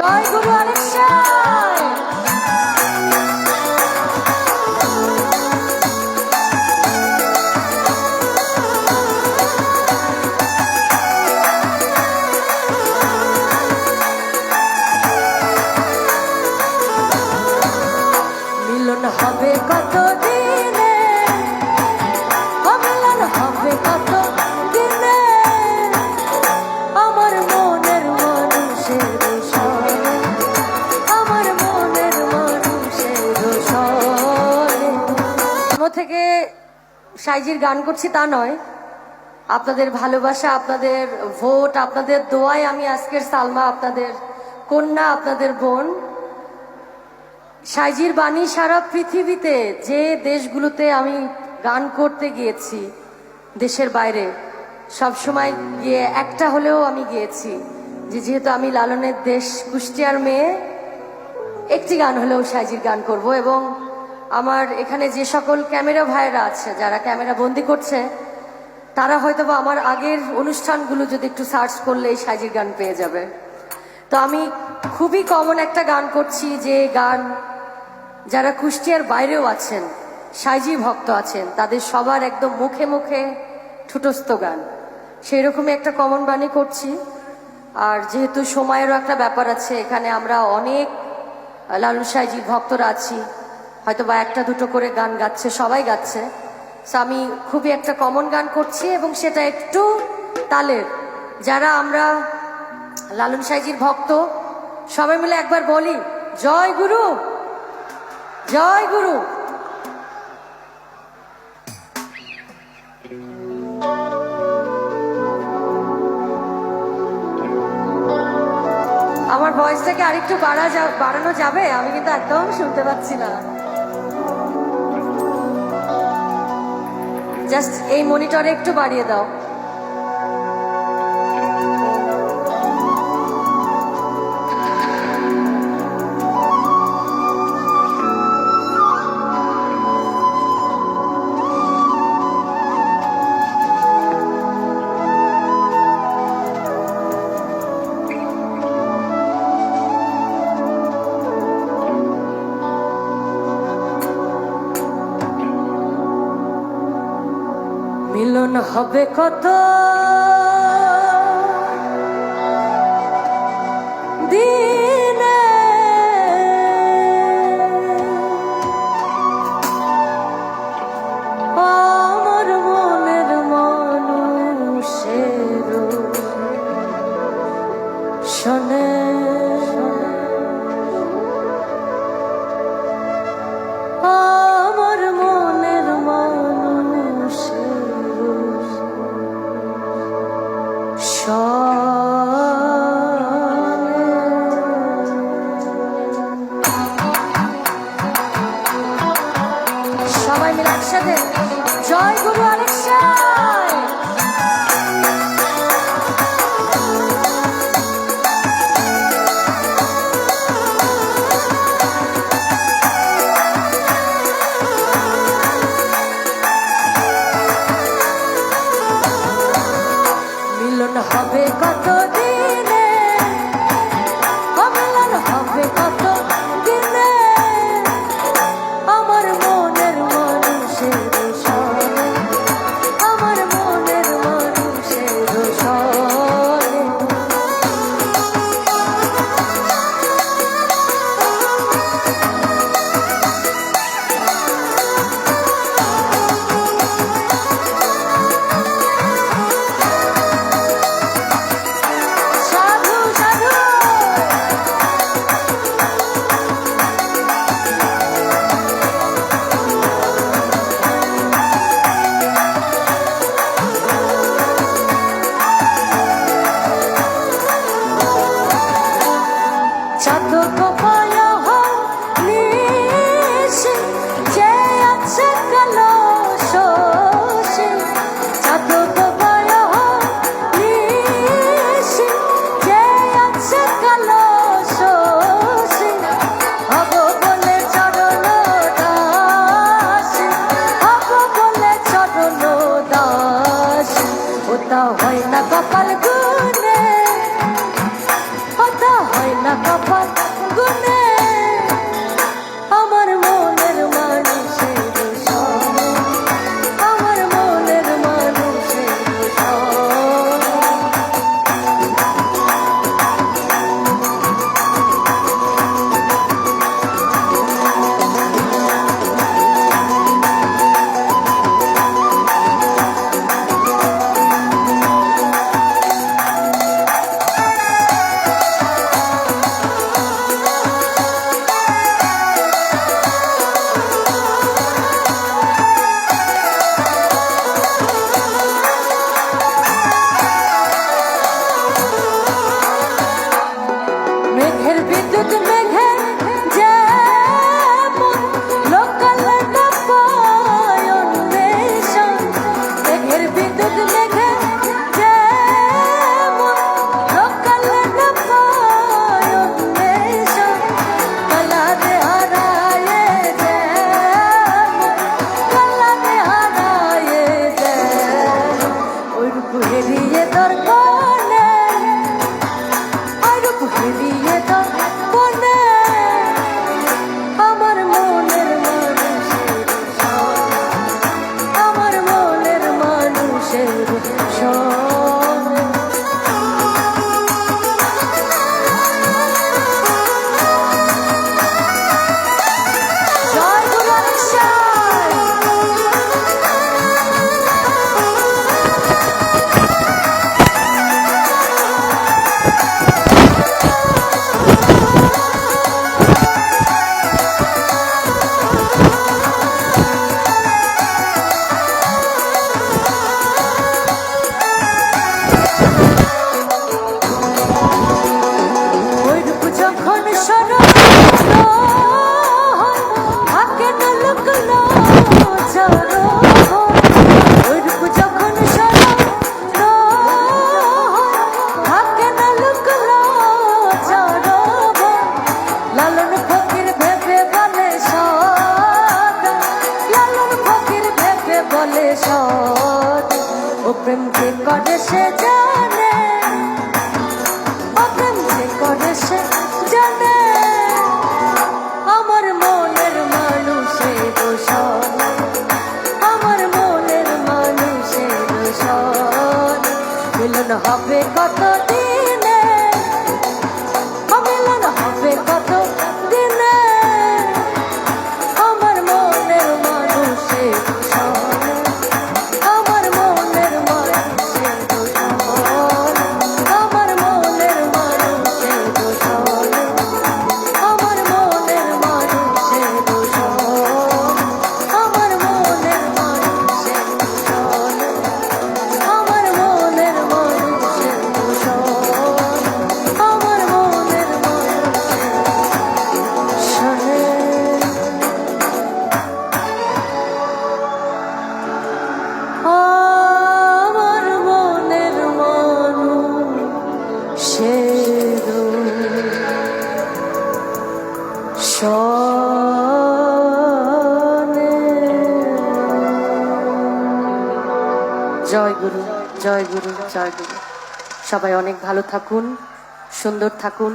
জয় গুরু আলেকশাই মিলন হবে কত থেকে সাইজির গান করছি তা নয়। আপনাদের ভালোবাসা, আপনাদের ভোট, আপনাদের দোয়ায় আমি আজকের সালমা, আপনাদের কন্যা, আপনাদের বোন। সাইজির বাণী সারা পৃথিবীতে যে দেশগুলোতে আমি গান করতে গিয়েছি, দেশের বাইরে, সব সময় গিয়ে একটা হলেও আমি গিয়েছি। যে যেহেতু আমি লালনের দেশ কুষ্টিয়ার মেয়ে, একটি গান হলেও সাইজির গান করব এবং আমার এখানে যে সকল ক্যামেরা ভাইয়েরা আছে, যারা ক্যামেরা বন্দি করছে, তারা হয়তো বা আমার আগের অনুষ্ঠানগুলো যদি একটু সার্চ করলে এই সাইজির গান পেয়ে যাবে। তো আমি খুবই কমন একটা গান করছি যে গান, যারা কুষ্টিয়ার বাইরেও আছেন, সাইজি ভক্ত আছেন, তাদের সবার একদম মুখে মুখে ঠুটস্থ গান। সেই রকমই একটা কমন বাণী করছি। আর যেহেতু সময়েরও একটা ব্যাপার আছে, এখানে আমরা অনেক লালু সাইজি ভক্তরা আছি। হয়তো বা একটা দুটো করে গান গাচ্ছে, সবাই গাচ্ছে। আমি খুবই একটা কমন গান করছি এবং সেটা একটু তালের। যারা আমরা লালন সাইজির ভক্ত, সবাই মিলে একবার বলি, জয় গুরু জয় গুরু। আমার ভয়েসটাকে আরেকটু বাড়া বাড়ানো যাবে? আমি কিন্তু একদম শুনতে পাচ্ছি না। জাস্ট এই মনিটরে একটু বাড়িয়ে দাও। হবে কত সবাই মিলে একসাথে। জয় গুরু আলেকশাই হয় না কপাল গুনে মেঘের বিদ্যুৎ মেঘের সত ও প্রেম যে করে সে জানে। ও প্রেম যে করে সে জানে। আমার মনের মানুষে দোষ আমার মনের মানুষে দোষ মিলন হবে কত জয় গুরু জয় গুরু জয় গুরু। সবাই অনেক ভালো থাকুন সুন্দর থাকুন।